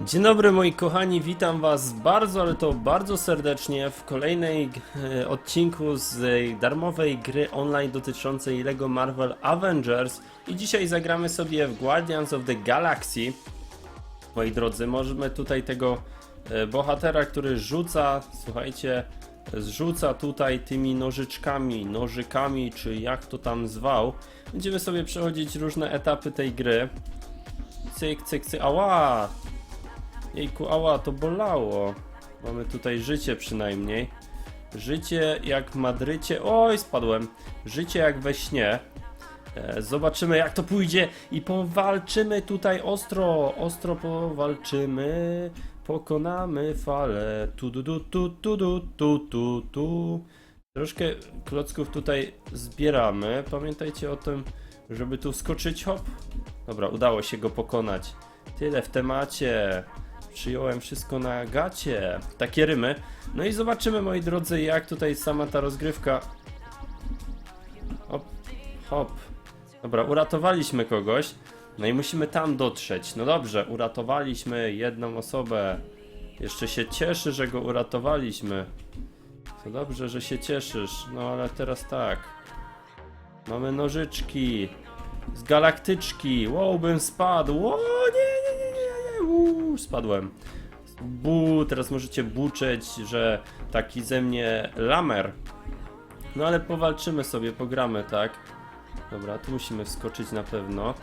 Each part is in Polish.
Dzień dobry moi kochani, witam was bardzo, ale to bardzo serdecznie w kolejnej e, odcinku z darmowej gry online dotyczącej LEGO Marvel Avengers i dzisiaj zagramy sobie w Guardians of the Galaxy. Moi drodzy, możemy tutaj tego e, bohatera, który rzuca, słuchajcie, zrzuca tutaj tymi nożyczkami, nożykami, czy jak to tam zwał. Będziemy sobie przechodzić różne etapy tej gry. Cyk, cyk, cyk, ała! Jejku, ała, to bolało. Mamy tutaj życie przynajmniej. Życie jak w Madrycie. Oj, spadłem. Życie jak we śnie. E, zobaczymy jak to pójdzie i powalczymy tutaj ostro, ostro powalczymy, pokonamy fale. Tu du du tu tu du tu tu tu. Troszkę klocków tutaj zbieramy. Pamiętajcie o tym, żeby tu skoczyć hop. Dobra, udało się go pokonać. Tyle w temacie. Przyjąłem wszystko na gacie. Takie rymy. No i zobaczymy, moi drodzy, jak tutaj sama ta rozgrywka. Hop, hop. Dobra, uratowaliśmy kogoś. No i musimy tam dotrzeć. No dobrze, uratowaliśmy jedną osobę. Jeszcze się cieszy, że go uratowaliśmy. To dobrze, że się cieszysz. No ale teraz tak. Mamy nożyczki. Z galaktyczki. Wow, bym spadł. O, nie, nie, nie, nie, Uuu, spadłem. Bu, teraz możecie buczeć, że taki ze mnie lamer. No ale powalczymy sobie, pogramy, tak? Dobra, tu musimy wskoczyć na pewno.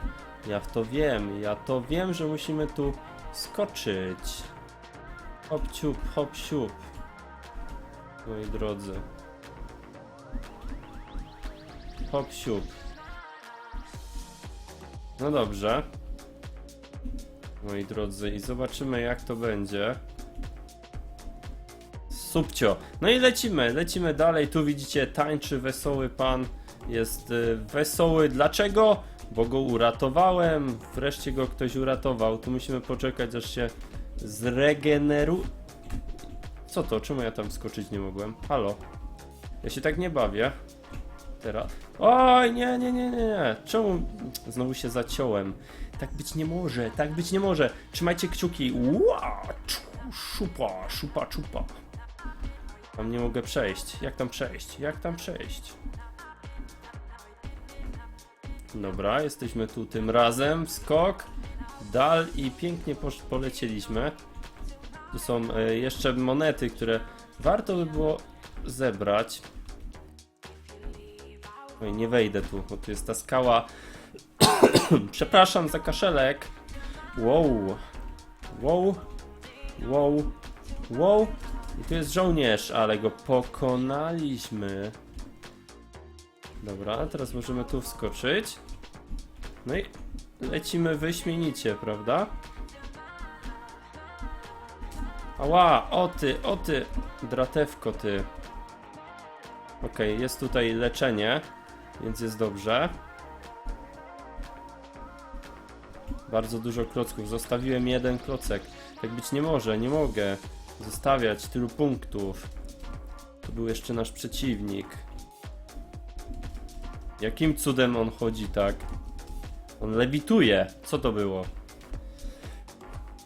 Ja w to wiem, ja to wiem, że musimy tu skoczyć. Hop ciup, hop siup. Moi drodzy. Hop siup. No dobrze. Moi drodzy, i zobaczymy jak to będzie. Subcio. No i lecimy, lecimy dalej. Tu widzicie, tańczy wesoły pan. Jest y, wesoły. Dlaczego? Bo go uratowałem. Wreszcie go ktoś uratował. Tu musimy poczekać, aż się zregeneru... Co to? Czemu ja tam skoczyć nie mogłem? Halo? Ja się tak nie bawię. Teraz. Oj, nie, nie, nie, nie. Czemu znowu się zaciąłem? Tak być nie może, tak być nie może. Trzymajcie kciuki. Ła, czu, szupa, szupa, czupa. Tam nie mogę przejść. Jak tam przejść? Jak tam przejść? Dobra, jesteśmy tu tym razem. Skok, dal i pięknie polecieliśmy. Tu są e, jeszcze monety, które warto by było zebrać. Oj, nie wejdę tu, bo tu jest ta skała. Przepraszam za kaszelek. Wow. Wow. Wow. Wow. I tu jest żołnierz, ale go pokonaliśmy. Dobra, teraz możemy tu wskoczyć. No i lecimy wyśmienicie, prawda? Ała, o ty, o ty, dratewko ty. Okej, jest tutaj leczenie, więc jest dobrze. Bardzo dużo klocków. Zostawiłem jeden klocek. Tak być nie może, nie mogę zostawiać tylu punktów. To był jeszcze nasz przeciwnik. Jakim cudem on chodzi tak? On lewituje. Co to było?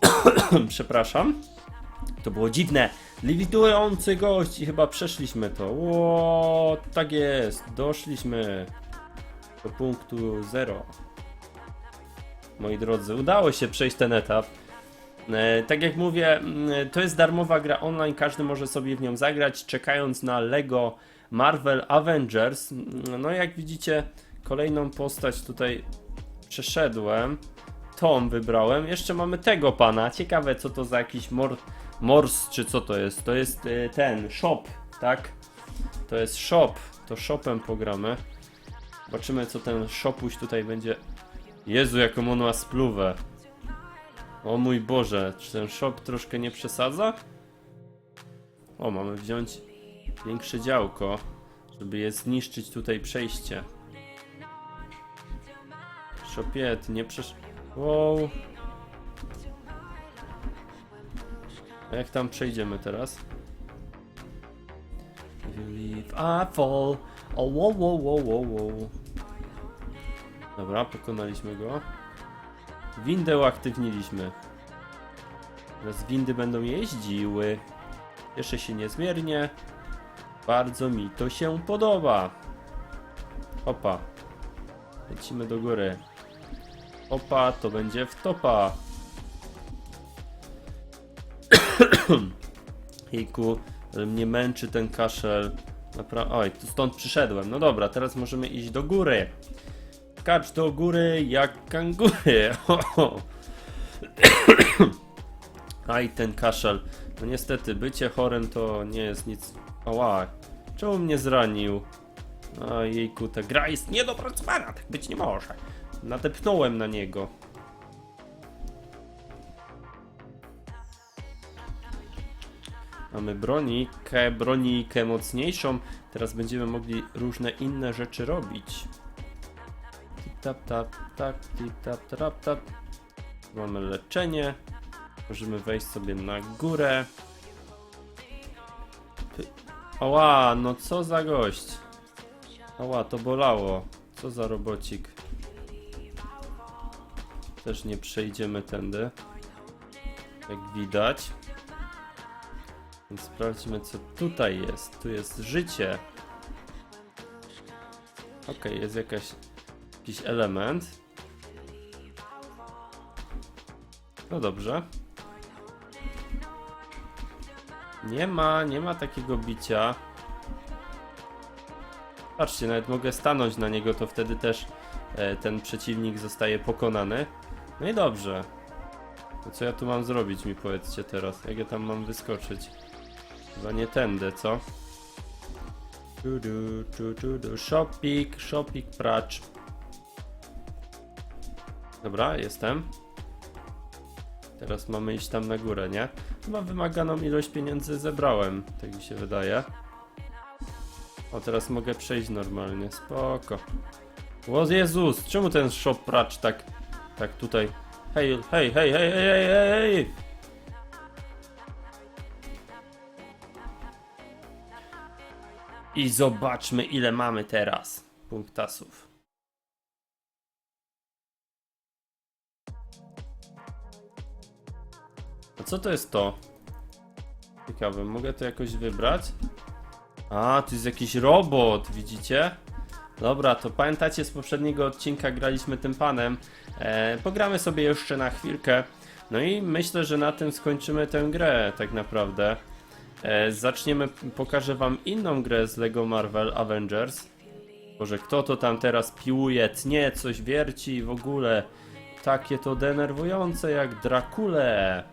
Przepraszam. To było dziwne. Lewitujący gość i chyba przeszliśmy to. Ło, tak jest. Doszliśmy do punktu 0. Moi drodzy, udało się przejść ten etap. E, tak jak mówię, mm, to jest darmowa gra online, każdy może sobie w nią zagrać, czekając na Lego Marvel Avengers. Mm, No jak widzicie, kolejną postać tutaj przeszedłem. Tom wybrałem. Jeszcze mamy tego pana. Ciekawe, co to za jakiś mor mors, czy co to jest. To jest e, ten, shop, tak? To jest shop. To shopem pogramy. Zobaczymy, co ten shopuś tutaj będzie Jezu, jaką on ma spluwę. O mój Boże, czy ten shop troszkę nie przesadza? O, mamy wziąć większe działko, żeby je zniszczyć tutaj przejście. Szopiet, nie przesz... Wow. A jak tam przejdziemy teraz? You leave, I fall. Oh, wow, wow, wow, wow, wow. Dobra, pokonaliśmy go. Windę uaktywniliśmy. Teraz windy będą jeździły. Cieszę się niezmiernie. Bardzo mi to się podoba. Opa. Lecimy do góry. Opa, to będzie w topa. Jejku, ale mnie męczy ten kaszel. Napra- Oj, tu stąd przyszedłem. No dobra, teraz możemy iść do góry. Skacz do góry jak kangury. Aj, ten kaszel. No niestety, bycie chorym to nie jest nic. Ała, czemu mnie zranił? A jejku, ta gra jest niedopracowana, tak być nie może. Nadepnąłem na niego. Mamy bronikę, bronikę mocniejszą. Teraz będziemy mogli różne inne rzeczy robić. Tap tap, tak, tip tap tap tap. Mamy leczenie. Możemy wejść sobie na górę. Oła, no co za gość. Oła, to bolało. Co za robocik. Też nie przejdziemy tędy. Jak widać. Więc sprawdźmy co tutaj jest. Tu jest życie. Okej, jest jakaś, jakiś element. No dobrze. Nie ma, nie ma takiego bicia. Patrzcie, nawet mogę stanąć na niego, to wtedy też e, ten przeciwnik zostaje pokonany. No i dobrze. To co ja tu mam zrobić, mi powiedzcie teraz? Jak ja tam mam wyskoczyć? Chyba nie tędy, co? Du, du. Shopik, shopik, pracz. Dobra, jestem. Teraz mamy iść tam na górę, nie? Chyba wymaganą ilość pieniędzy zebrałem, tak mi się wydaje. O, teraz mogę przejść normalnie, spoko. O Jezus, czemu ten shop pracz tak, tak tutaj... Hej, hej, hej, hej, hej, hej, hej! I zobaczmy ile mamy teraz punktasów. Co to jest to? Ciekawe, mogę to jakoś wybrać? A, tu jest jakiś robot, widzicie? Dobra, to pamiętacie z poprzedniego odcinka graliśmy tym panem. E, pogramy sobie jeszcze na chwilkę. No i myślę, że na tym skończymy tę grę tak naprawdę. E, zaczniemy, pokażę wam inną grę z LEGO Marvel Avengers. Boże, kto to tam teraz piłuje, tnie, coś wierci w ogóle. Takie to denerwujące jak Drakule.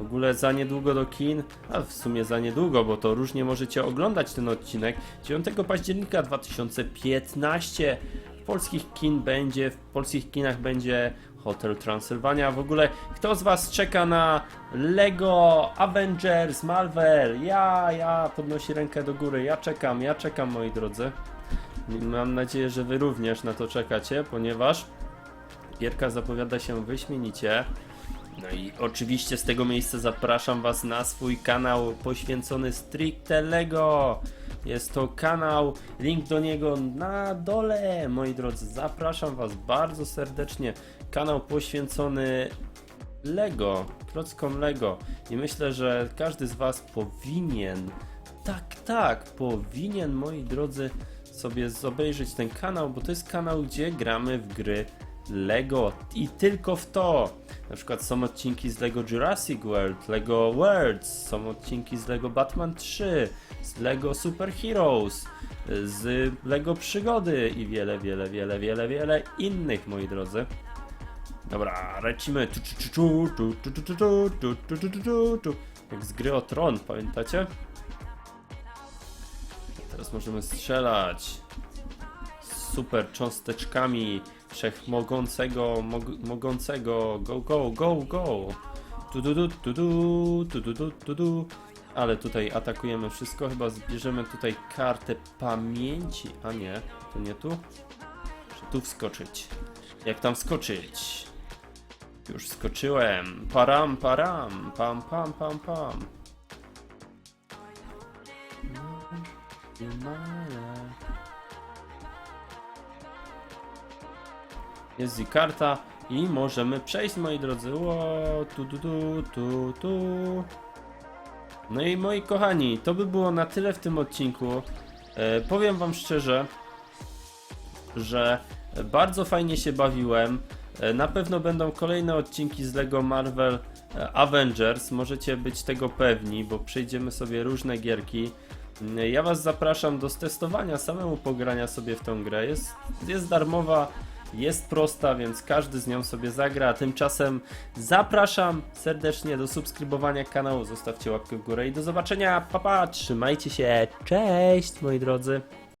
W ogóle za niedługo do kin, a w sumie za niedługo, bo to różnie możecie oglądać ten odcinek. 9 października 2015 w polskich kin będzie, w polskich kinach będzie Hotel Transylwania. W ogóle kto z was czeka na Lego Avengers Marvel? Ja, ja podnosi rękę do góry. Ja czekam, ja czekam moi drodzy. Mam nadzieję, że wy również na to czekacie, ponieważ gierka zapowiada się wyśmienicie. No i oczywiście z tego miejsca zapraszam Was na swój kanał poświęcony stricte Lego. Jest to kanał, link do niego na dole, moi drodzy. Zapraszam Was bardzo serdecznie. Kanał poświęcony Lego, klockom Lego. I myślę, że każdy z Was powinien, tak, tak, powinien, moi drodzy, sobie obejrzeć ten kanał, bo to jest kanał, gdzie gramy w gry Lego i tylko w to. Na przykład są odcinki z Lego Jurassic World, Lego Worlds, są odcinki z Lego Batman 3, z Lego Super Heroes, z Lego Przygody i wiele, wiele, wiele, wiele, wiele innych, moi drodzy. Dobra, lecimy. Jak z gry o tron, pamiętacie? Teraz możemy strzelać super cząsteczkami wszechmogącego, mog, mogącego, go, go, go, go. Tu, tu, tu, tu, tu, tu, tu, tu, tu, tu. Ale tutaj atakujemy wszystko, chyba zbierzemy tutaj kartę pamięci, a nie, to nie tu. Tu wskoczyć. Jak tam wskoczyć? Już skoczyłem. Param, param, pam, pam, pam, pam. Jest i karta i możemy przejść, moi drodzy. Ło, tu, tu, tu, tu, tu. No i moi kochani, to by było na tyle w tym odcinku. E, powiem wam szczerze, że bardzo fajnie się bawiłem. E, Na pewno będą kolejne odcinki z LEGO Marvel e, Avengers, możecie być tego pewni, bo przejdziemy sobie różne gierki. Mm, Ja Was zapraszam do testowania, samemu pogrania sobie w tą grę. Jest, jest darmowa, jest prosta, więc każdy z nią sobie zagra. A tymczasem zapraszam serdecznie do subskrybowania kanału, zostawcie łapkę w górę i do zobaczenia. Pa, pa, trzymajcie się, cześć moi drodzy.